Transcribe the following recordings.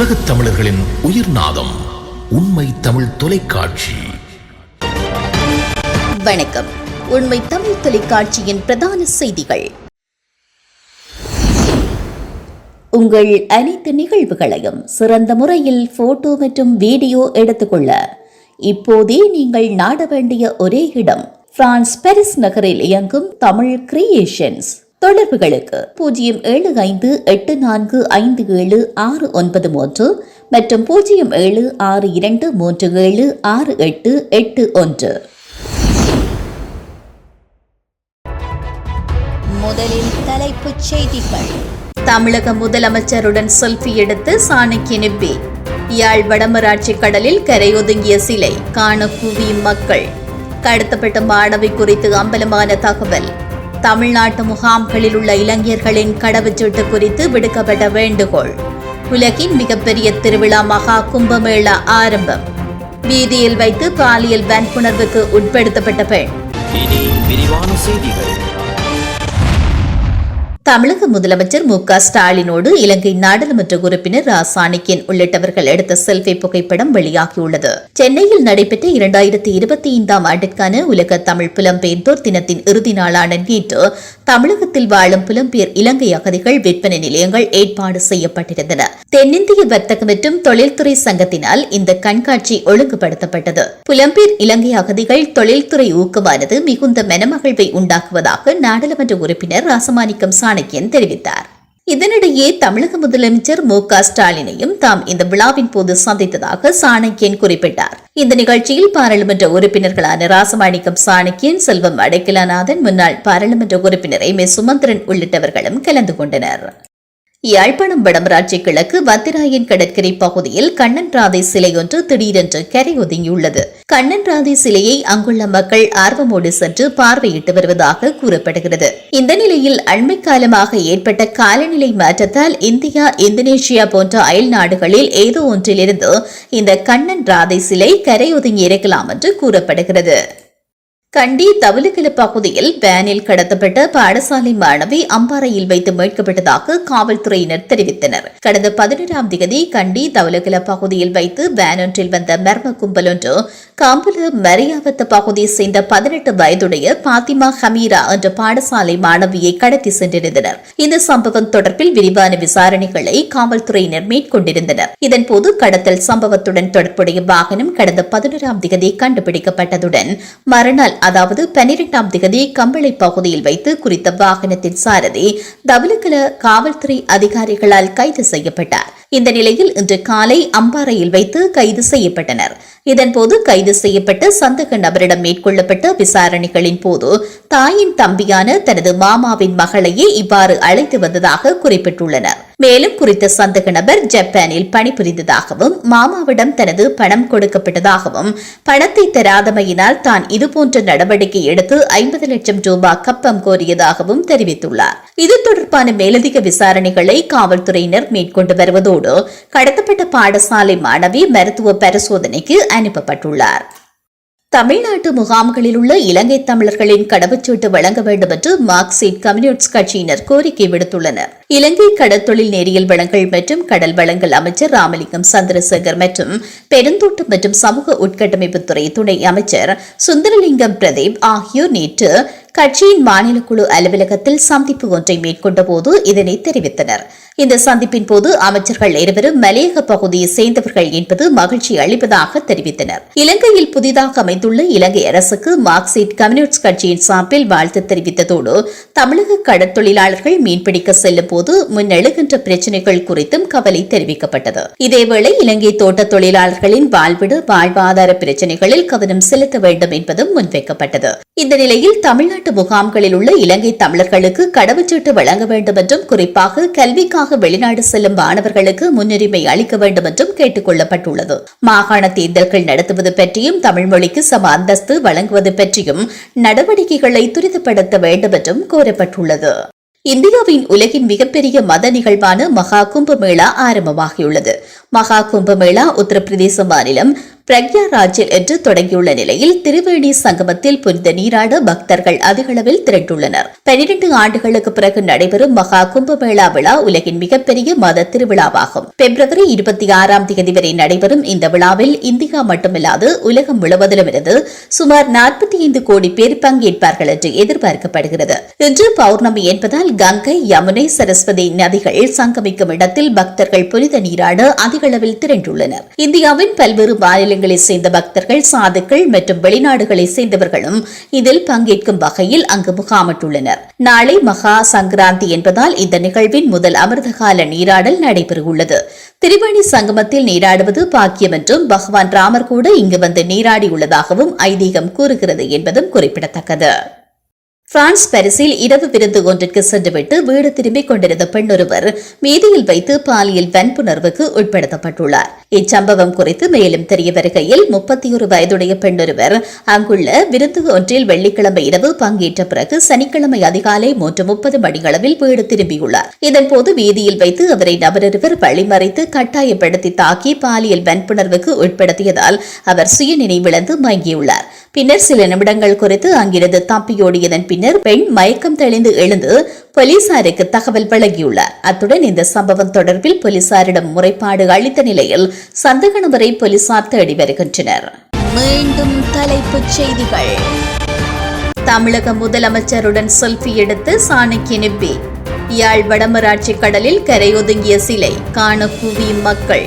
உலகத் தமிழர்களின் உயிர் நாதம் உண்மை தமிழ் தொலைக்காட்சி. வணக்கம். உண்மை தமிழ் தொலைக்காட்சியின் பிரதான செய்திகள். உங்கள் அனைத்து நிகழ்வுகளையும் சிறந்த முறையில் போட்டோ மற்றும் வீடியோ எடுத்துக்கொள்ள இப்போதே நீங்கள் நாட வேண்டிய ஒரே இடம் பிரான்ஸ் பாரிஸ் நகரில் இயங்கும் தமிழ் கிரியேஷன்ஸ். தொடர்புகளுக்கு பூஜ்ஜியம் ஏழு ஐந்து எட்டு நான்கு ஐந்து ஏழு ஆறு ஒன்பது மூன்று மற்றும் பூஜ்ஜியம் ஏழு ஆறு இரண்டு மூன்று ஏழு ஆறு எட்டு எட்டு ஒன்று. முதலில் தலைப்புச் செய்திகள். தமிழக முதலமைச்சருடன் செல்ஃபி எடுத்து சாணக்கிய நிப்பி. யாழ் வடமராட்சி கடலில் கரையொதுங்கிய சிலை காண குவியும் மக்கள். கடத்தப்பட்ட மாணவி குறித்து அம்பலமான தகவல். தமிழ்நாட்டு முகாம்களில் உள்ள இளைஞர்களின் கடவுச்சீட்டு குறித்து விடுக்கப்பட்ட வேண்டுகோள். உலகின் மிகப்பெரிய திருவிழா மகா கும்பமேளா ஆரம்பம். வீதியில் வைத்து பாலியல் வன்புணர்வுக்கு உட்படுத்தப்பட்ட பெண். செய்திகள். தமிழக முதலமைச்சர் மு க ஸ்டாலினோடு இலங்கை நாடாளுமன்ற உறுப்பினர் ரா சாணக்கியன் உள்ளிட்டவர்கள் எடுத்த செல்ஃபி புகைப்படம் வெளியாகியுள்ளது. சென்னையில் நடைபெற்ற இரண்டாயிரத்தி இருபத்தி ஐந்தாம் ஆண்டிற்கான உலக தமிழ் புலம்பெயர்ந்தோர் தினத்தின் இறுதி நாளான நேற்று தமிழகத்தில் வாழும் புலம்பெயர் இலங்கை அகதிகள் விற்பனை நிலையங்கள் ஏற்பாடு செய்யப்பட்டிருந்தன. தென்னிந்திய வர்த்தக மற்றும் தொழில்துறை சங்கத்தினால் இந்த கண்காட்சி ஒழுங்குபடுத்தப்பட்டது. புலம்பெயர் இலங்கை அகதிகள் தொழில்துறை ஊக்கமானது மிகுந்த மனமகிழ்வை உண்டாக்குவதாக நாடாளுமன்ற உறுப்பினர் ராசமாணிக்கம் சாணக்கியன் தெரிவித்தார். இதனிடையே தமிழக முதலமைச்சர் மு க ஸ்டாலினையும் தாம் இந்த விழாவின் போது சந்தித்ததாக சாணக்கியன் குறிப்பிட்டார். இந்த நிகழ்ச்சியில் பாராளுமன்ற உறுப்பினர்களான ராசமாணிக்கம் சாணக்கியன் செல்வம் அடைக்கலநாதன் முன்னாள் பாராளுமன்ற உறுப்பினர் எம் ஏ சுமந்திரன் உள்ளிட்டவர்களும் கலந்து கொண்டனர். யாழ்ப்பாணம் வடமராட்சி கிழக்கு வத்திராயன் கடற்கரை பகுதியில் கண்ணன் ராதை சிலை ஒன்று திடீரென்று கரை ஒதுங்கியுள்ளது. கண்ணன் ராதை சிலையை அங்குள்ள மக்கள் ஆர்வமோடு சென்று பார்வையிட்டு வருவதாக கூறப்படுகிறது. இந்த நிலையில் அண்மை காலமாக ஏற்பட்ட காலநிலை மாற்றத்தால் இந்தியா இந்தோனேஷியா போன்ற அயல் நாடுகளில் ஏதோ ஒன்றிலிருந்து இந்த கண்ணன் ராதை சிலை கரை ஒதுங்கி இருக்கலாம் என்று கூறப்படுகிறது. கண்டி தவிலுக்கில பகுதியில் வேனில் கடத்தப்பட்ட பாடசாலை மாணவி அம்பாறையில் வைத்து மீட்கப்பட்டதாக காவல்துறையினர் தெரிவித்தனர். கடந்த பதினேழாம் தேதி கண்டி தவிலுக்கில பகுதியில் வைத்து வேன் ஒன்றில் வந்த மர்ம கும்பல் ஒன்று காம்புல மரியாவத்த பகுதியை சேர்ந்த பதினெட்டு வயதுடைய பாத்திமா ஹமீரா என்ற பாடசாலை மாணவியை கடத்தி சென்றிருந்தனர். இந்த சம்பவம் தொடர்பில் விரிவான விசாரணைகளை காவல்துறையினர் மேற்கொண்டிருந்தனர். இதன்போது கடத்தல் சம்பவத்துடன் தொடர்புடைய வாகனம் கடந்த பதினோராம் தேதி கண்டுபிடிக்கப்பட்டதுடன் மறுநாள் அதாவது பனிரெண்டாம் திகதி கம்பளை பகுதியில் வைத்து குறித்த வாகனத்தின் சாரதி தவலுக்கல காவல்துறை அதிகாரிகளால் கைது செய்யப்பட்டார். இந்த நிலையில் இன்று காலை அம்பாறையில் வைத்து கைது செய்யப்பட்டனர். இதன்போது கைது செய்யப்பட்ட சந்தக நபரிடம் மேற்கொள்ளப்பட்ட விசாரணைகளின் போது தாயின் தம்பியான தனது மாமாவின் மகளையே இவ்வாறு அழைத்து வந்ததாக குறிப்பிட்டுள்ளனர். மேலும் குறித்த சந்தக நபர் ஜப்பானில் பணிபுரிந்ததாகவும் மாமாவிடம் தனது பணம் கொடுக்கப்பட்டதாகவும் பணத்தை தராதமையினால் தான் இதுபோன்ற நடவடிக்கை எடுத்து ஐம்பது லட்சம் ரூபாய் கப்பம் கோரியதாகவும் தெரிவித்துள்ளார். இது தொடர்பான மேலதிக விசாரணைகளை காவல்துறையினர் மேற்கொண்டு வருவதோடு கடத்தப்பட்ட பாடசாலை மாணவி மருத்துவ பரிசோதனைக்கு அனுப்பப்பட்டுள்ளார். தமிழ்நாட்டு முகாம்களில் உள்ள இலங்கை தமிழர்களின் கடவுச்சீட்டு வழங்க வேண்டும் என்று மார்க்சிஸ்ட் கம்யூனிஸ்ட் கட்சியினர் கோரிக்கை விடுத்துள்ளனர். இலங்கை கடற்தொழில் நேரியல் வளங்கள் மற்றும் கடல் வளங்கள் அமைச்சர் ராமலிங்கம் சந்திரசேகர் மற்றும் பெருந்தோட்டம் மற்றும் சமூக உட்கட்டமைப்புத்துறை துணை அமைச்சர் சுந்தரலிங்கம் பிரதீப் ஆகியோர் நேற்று கட்சியின் மாநில குழு அலுவலகத்தில் சந்திப்பு ஒன்றை மேற்கொண்ட போது இதனை தெரிவித்தனர். இந்த சந்திப்பின் போது அமைச்சர்கள் இருவரும் மலையக பகுதியை சேர்ந்தவர்கள் என்பது மகிழ்ச்சி அளிப்பதாக தெரிவித்தனர். இலங்கையில் புதிதாக அமைந்துள்ள இலங்கை அரசுக்கு மார்க்சிஸ்ட் கம்யூனிஸ்ட் கட்சியின் சார்பில் வாழ்த்து தெரிவித்ததோடு தமிழக கடற்தொழிலாளர்கள் மீன்பிடிக்க செல்லும் போது முன்னெழுகின்ற பிரச்சினைகள் குறித்தும் கவலை தெரிவிக்கப்பட்டது. இதேவேளை இலங்கை தோட்ட தொழிலாளர்களின் வாழ்விடு வாழ்வாதார பிரச்சினைகளில் கவனம் செலுத்த வேண்டும் என்பதும் முன்வைக்கப்பட்டது. இந்த நிலையில் தமிழ்நாட்டு முகாம்களில் உள்ள இலங்கை தமிழர்களுக்கு கடவுச்சீட்டு வழங்க வேண்டும் என்றும் குறிப்பாக கல்விக்காக வெளிநாடு செல்லும் மாணவர்களுக்கு முன்னுரிமை அளிக்க வேண்டும் என்றும் கேட்டுக் கொள்ளப்பட்டுள்ளது மாகாண தேர்தல்கள் நடத்துவது பற்றியும் தமிழ் மொழிக்கு சம அந்தஸ்து வழங்குவது பற்றியும் நடவடிக்கைகளை துரிதப்படுத்த வேண்டும் என்றும் கோரப்பட்டுள்ளது இந்தியாவின் உலகின் மிகப்பெரிய மத நிகழ்வான மகா கும்பமேளா ஆரம்பமாகியுள்ளது. மகா கும்பமேளா உத்தரப்பிரதேச மாநிலம் பிரக்யாராஜில் என்று தொடங்கியுள்ள நிலையில் திருவேணி சங்கமத்தில் புனித நீராட பக்தர்கள் அதிகளவில் திரண்டுள்ளனர். பனிரெண்டு ஆண்டுகளுக்கு பிறகு நடைபெறும் மகா கும்பமேளா விழா உலகின் மிகப்பெரிய மத திருவிழாவாகும். பிப்ரவரி இருபத்தி ஆறாம் தேதி வரை நடைபெறும் இந்த விழாவில் இந்தியா மட்டுமில்லாது உலகம் முழுவதிலும் இருந்து சுமார் நாற்பத்தி ஐந்து கோடி பேர் பங்கேற்பார்கள் என்று எதிர்பார்க்கப்படுகிறது. இன்று பௌர்ணமி என்பதால் கங்கை யமுனை சரஸ்வதி நதிகள் சங்கமிக்கும் இடத்தில் பக்தர்கள் புனித நீராட அதிக அதிகளவில் திரண்டுள்ளனர் இந்தியாவின் பல்வேறு மாநிலங்களைச் சேர்ந்த பக்தர்கள் சாதுக்கள் மற்றும் வெளிநாடுகளைச் சேர்ந்தவர்களும் இதில் பங்கேற்கும் வகையில் அங்கு முகாமிட்டுள்ளனர். நாளை மகா சங்கராந்தி என்பதால் இந்த நிகழ்வின் முதல் அமிர்தகால நீராடல் நடைபெறவுள்ளது. திரிவேணி சங்கமத்தில் நீராடுவது பாக்கியம் என்றும் பகவான் ராமர் கூட இங்கு வந்து நீராடியுள்ளதாகவும் ஐதீகம் கூறுகிறது என்பதும் குறிப்பிடத்தக்கது. பிரான்ஸ் பாரிஸில் இரவு விருந்து ஒன்றிற்கு சென்றுவிட்டு வீடு திரும்பிக் கொண்டிருந்த பெண்ணொருவர் மீதியில் வைத்து பாலியல் வன்புணர்வுக்கு உட்படுத்தப்பட்டுள்ளார். இச்சம்பவம் குறித்து மேலும் தெரிய வருகையில் முப்பத்தியொரு வயதுடைய பெண்ணொருவர் அங்குள்ள விருந்து ஒன்றில் வெள்ளிக்கிழமை இரவு பங்கேற்ற பிறகு சனிக்கிழமை அதிகாலை மூன்று முப்பது மணியளவில் வீடு திரும்பியுள்ளார். இதன்போது வீதியில் வைத்து அவரை நபரொருவர் வழிமறைத்து கட்டாயப்படுத்தி தாக்கி பாலியல் வன்புணர்வுக்கு உட்படுத்தியதால் அவர் சுயநினைவிழந்து மயங்கியுள்ளார். பின்னர் சில நிமிடங்கள் குறித்து அங்கிருந்து தப்பியோடியதன் பின்னர் பெண் மயக்கம் தெளிந்து எழுந்து போலீசாருக்கு தகவல் வழங்கியுள்ளார். அத்துடன் இந்த சம்பவம் தொடர்பில் போலீசாரிடம் முறைப்பாடு அளித்த நிலையில் சந்தக நபரை போலீசார் தேடி வருகின்றனர். மீண்டும் தலைப்புச் செய்திகள். தமிழக முதலமைச்சருடன் செல்ஃபி எடுத்து சாணக்கிய நிப்பி. யாழ் வடமராட்சி கடலில் கரையொதுங்கிய சிலை காண குவியும் மக்கள்.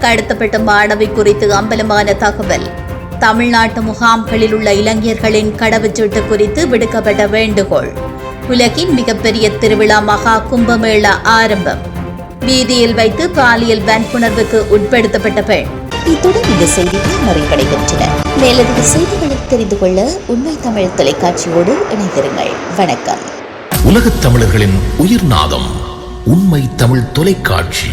கடத்தப்பட்ட மாணவி குறித்து அம்பலமான தகவல். தமிழ்நாட்டு முகாம்களில் உள்ள இளைஞர்களின் கடவுச்சீட்டு குறித்து விடுக்கப்பட்ட வேண்டுகோள். உலகின் மிகப்பெரிய திருவிழா மகா கும்பமேளா ஆரம்பம். வீதியில் வைத்து பாலியல் வன்புணர்வுக்கு உட்படுத்தப்பட்ட பெண். இத்துடன் இந்த செய்திகள் நிறைவடைகின்றன. மேலதிக செய்திகளை தெரிந்து கொள்ள உண்மை தமிழ் தொலைக்காட்சியோடு இணைந்திருங்கள். வணக்கம். உலகத் தமிழர்களின் உயிர்நாதம் உண்மை தமிழ் தொலைக்காட்சி.